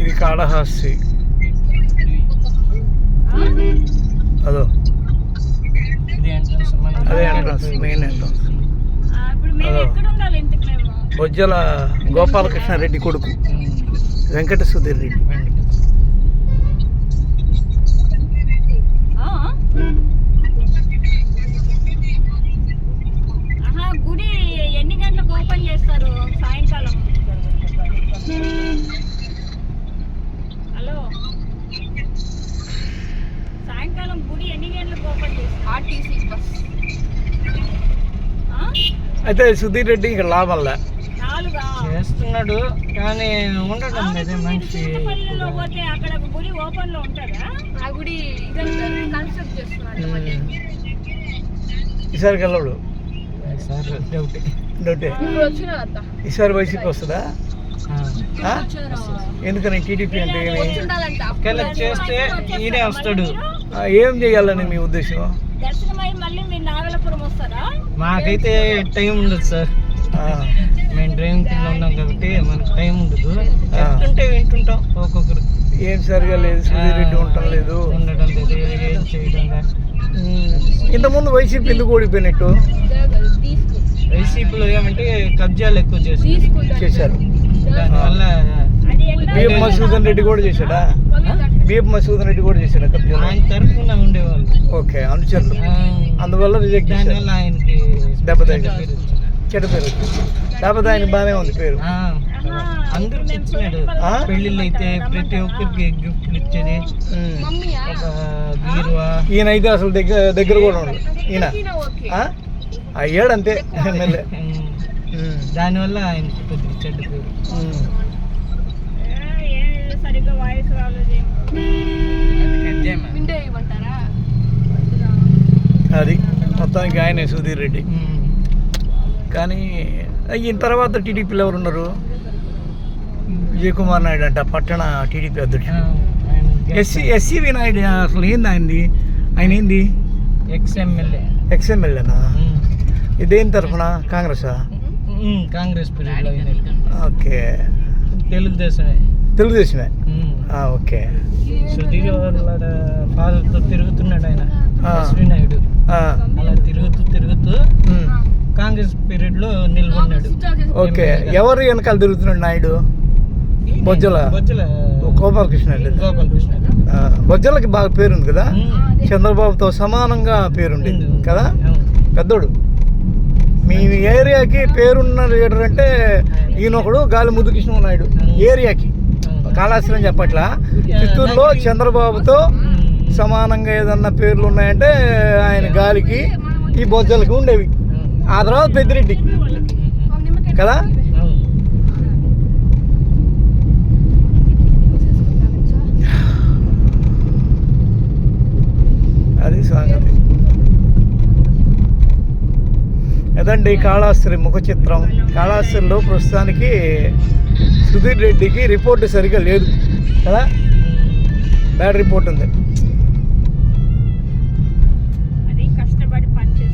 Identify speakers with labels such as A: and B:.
A: ఇది కాళహస్తి. అదో. అదే ఎంట్రన్స్ మెయిన్ ఎంట్రన్స్ అదో.
B: ఎక్కడ ఉండాలి ఇంతకు మేము?
A: బొజ్జల గోపాలకృష్ణారెడ్డి కొడుకు. వెంకట సుధీర్ రెడ్డి. అయితే సుధీర్ రెడ్డి ఇక్కడ లాభంలా.
C: చేస్తున్నాడు కానీ ఉండడం
B: అవును,
C: లేదు
B: ఇప్పుడు మీరు
C: మనిషి
B: చింతపల్లిలో పోతే అక్కడ గుడి ఓపెన్లో ఉంటుందా?
D: ఆ గుడి ఇదంతా కన్స్ట్రక్ట్ చేస్తున్నాడు మళ్ళీ
A: ఈసారి గెలవడు.
C: Sir doubt.
A: ఈసారి వైసీపీ వస్తుందా? ఎందుకని టీడీపీ అంటే
C: చేస్తే ఈయనే వస్తాడు.
A: ఏం చేయాలని మీ ఉద్దేశం?
B: దర్శనం అయ్యి మళ్ళీ మీరు నాగలపురం వస్తారా?
C: మాకైతే టైం ఉండదు సార్.
A: ఆ,
C: మేము డ్రైవింగ్ కింద ఉన్నాం కాబట్టి మనకు టైం ఉండదు. చెప్తుంటే వింటుంటాం. ఒక్కొక్కరు
A: ఏం సరిగా లేదు సుధీర్ రెడ్డి ఉండటం లేదు.
C: ఉండడం లేదు ఏం చేయడం లేదు.
A: ఉమ్, ఇంతకుముందు వైసీపీ ఎందుకు ఓడిపోయినట్టు?
C: వైసీపీలో ఏమంటే కబ్జాలు ఎక్కువ
D: తీసుకుంటారు
A: చేశారు.
C: దానివల్ల
B: అది ఎక్కడ
A: బిఎం మసూదన్ రెడ్డి కూడా చేశాడా? బిఎం మసూదన్ రెడ్డి కూడా చేశాడా
C: ఆయన తరఫున ఉండేవాళ్ళు.
A: ఓకే అనుచరులు. అందువల్ల రిజెక్ట్ చేశారు.
C: ఆయనకి
A: దెబ్బ తగిలింది. చెడ్డ పేరు. లేకపోతే ఆయన బాగానే ఉంది పేరు.
C: ఇచ్చినాడు
A: ఆ?
C: పెళ్ళిళ్ళు అయితే ప్రతి ఒక్కరికి గిఫ్ట్లు ఇచ్చేది.
A: ఈయన అయితే అసలు దగ్గర దగ్గర కూడా ఉండదు ఈయన? అయ్యాడు అంతే. ఎమ్మెల్యే.
C: దానివల్ల ఆయనకి కొద్దిగా చెడ్డ పేరు.
B: సరిగ్గా వాయిస్ రాలేదు
A: అది మొత్తానికి ఆయనే సుధీర్ రెడ్డి. కానీ ఈయన తర్వాత టీడీపీలో ఎవరు ఉన్నారు? విజయ్ కుమార్ నాయుడు అంట పట్టణ టీడీపీ అధ్యక్షుడు. ఎస్సీ ఎస్సీవి నాయుడు అసలు ఏంది ఆయనది? ఆయన ఏంది?
C: ఎక్స్ ఎమ్మెల్యే
A: ఎక్స్ఎమ్మెల్యేనా ఇదేం తరఫున? కాంగ్రెసా?
C: కాంగ్రెస్
A: ఓకే.
C: తెలుగుదేశమే.
A: తెలుగుదేశమే? ఓకే.
C: సుధీర్ వాళ్ళ ఫాదర్తో తిరుగుతున్నాడు ఆయన. నాయుడు.
A: ఆ,
C: అలా తిరుగుతూ తిరుగుతూ. కాంగ్రెస్ పీరియడ్లో నిలబడినాడు
A: ఓకే ఎవరు వెనకాల తిరుగుతున్నాడు నాయుడు? బొజ్జల.
C: బొజ్జల.
A: గోపాలకృష్ణ.
C: గోపాలకృష్ణ.
A: బొజ్జలకి బాగా పేరుంది కదా. చంద్రబాబుతో సమానంగా పేరుండేది
C: ఉంది.
A: కదా. పెద్దోడు. మీ ఏరియాకి పేరున్న లీడర్ అంటే ఈయన ఒకడు గాలి ముద్దుకృష్ణ నాయుడు. ఏరియాకి.
C: అవును.
A: కాళాశ్రం చెప్పట్లా చిత్తూరులో చంద్రబాబుతో. సమానంగా ఏదన్నా పేర్లు ఉన్నాయంటే ఆయన గాలికి ఈ బొజ్జలకి ఉండేవి. ఆ తర్వాత పెద్దిరెడ్డి. కదా. అది సంగతి అదండి కాళాస్త్రి ముఖ చిత్రం కాళాస్త్రిలో ప్రస్తుతానికి సుధీర్ రెడ్డికి రిపోర్ట్ సరిగా లేదు. కదా? బ్యాడ్ రిపోర్ట్ ఉంది.